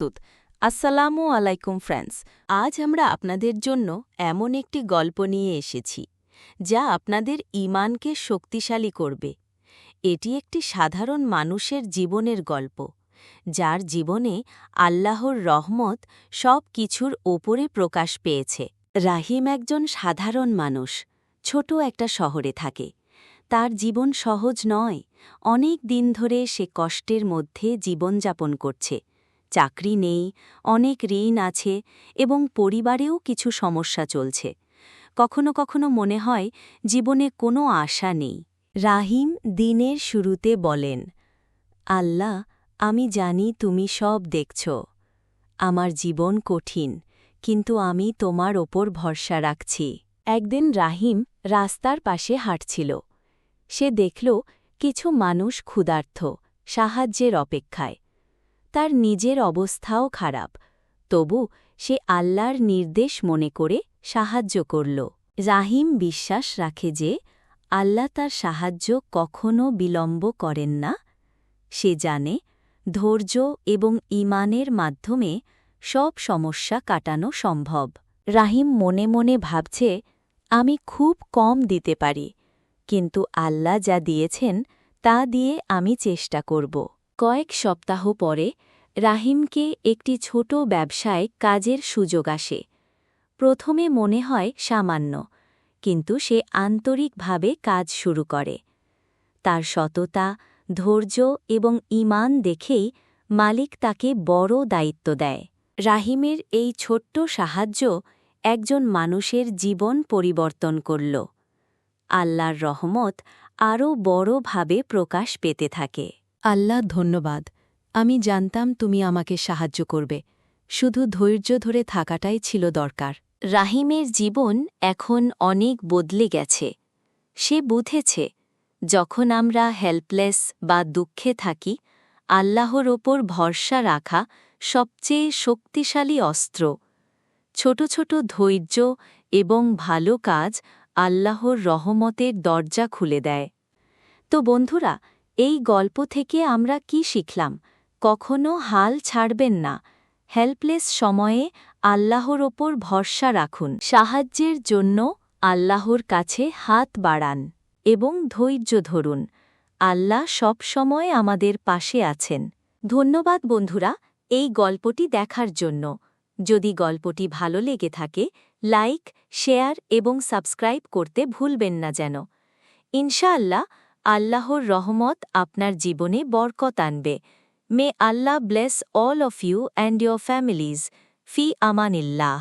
প্রস্তুত। আসসালামু আলাইকুম ফ্রেন্ডস, আজ আমরা আপনাদের জন্য এমন একটি গল্প নিয়ে এসেছি, যা আপনাদের ইমানকে শক্তিশালী করবে। এটি একটি সাধারণ মানুষের জীবনের গল্প, যার জীবনে আল্লাহর রহমত সব কিছুর ওপরে প্রকাশ পেয়েছে। রাহিম একজন সাধারণ মানুষ, ছোট একটা শহরে থাকে। তার জীবন সহজ নয়, অনেক দিন ধরে সে কষ্টের মধ্যে জীবনযাপন করছে। চাকরি নেই, অনেক ঋণ আছে এবং পরিবারেও কিছু সমস্যা চলছে। কখনো কখনো মনে হয় জীবনে কোনো আশা নেই। রাহিম দিনের শুরুতে বলেন, আল্লাহ, আমি জানি তুমি সব দেখছ। আমার জীবন কঠিন, কিন্তু আমি তোমার ওপর ভরসা রাখছি। একদিন রাহিম রাস্তার পাশে হাঁটছিল। সে দেখল কিছু মানুষ ক্ষুধার্থ সাহায্যের অপেক্ষায়। তার নিজের অবস্থাও খারাপ, তবু সে আল্লাহর নির্দেশ মনে করে সাহায্য করল। রাহিম বিশ্বাস রাখে যে আল্লাহ তার সাহায্য কখনও বিলম্ব করেন না। সে জানে ধৈর্য এবং ইমানের মাধ্যমে সব সমস্যা কাটানো সম্ভব। রাহিম মনে মনে ভাবছে, আমি খুব কম দিতে পারি, কিন্তু আল্লাহ যা দিয়েছেন তা দিয়ে আমি চেষ্টা করব। কয়েক সপ্তাহ পরে, রাহিমকে একটি ছোট ব্যবসায় কাজের সুযোগ আসে। প্রথমে মনে হয় সামান্য, কিন্তু সে আন্তরিকভাবে কাজ শুরু করে। তার সততা, ধৈর্য এবং ইমান দেখেই মালিক তাকে বড় দায়িত্ব দেয়। রাহিমের এই ছোট্ট সাহায্য একজন মানুষের জীবন পরিবর্তন করল। আল্লাহর রহমত আরও বড়ভাবে প্রকাশ পেতে থাকে। আল্লাহ ধন্যবাদ, আমি জানতাম তুমি আমাকে সাহায্য করবে, শুধু ধৈর্য ধরে থাকাটাই ছিল দরকার। রাহিমের জীবন এখন অনেক বদলে গেছে, সে বুঝেছে, যখন আমরা হেল্পলেস বা দুঃখে থাকি, আল্লাহর ওপর ভরসা রাখা সবচেয়ে শক্তিশালী অস্ত্র। ছোট ছোট ধৈর্য এবং ভালো কাজ আল্লাহর রহমতের দরজা খুলে দেয়। তো বন্ধুরা এই গল্প থেকে আমরা কি শিখলাম? কখনো হাল ছাড়বেন না। হেল্পলেস সময়ে আল্লাহর ওপর ভরসা রাখুন। সাহায্যের জন্য আল্লাহর কাছে হাত বাড়ান এবং ধৈর্য ধরুন। আল্লাহ সব সময় আমাদের পাশে আছেন। ধন্যবাদ বন্ধুরা এই গল্পটি দেখার জন্য। যদি গল্পটি ভালো লেগে থাকে, লাইক, শেয়ার এবং সাবস্ক্রাইব করতে ভুলবেন না যেন। ইনশাআল্লাহ আল্লাহর রহমত আপনার জীবনে বরকত আনবে। May Allah bless all of you and your families. Fee আমানিল্লাহ।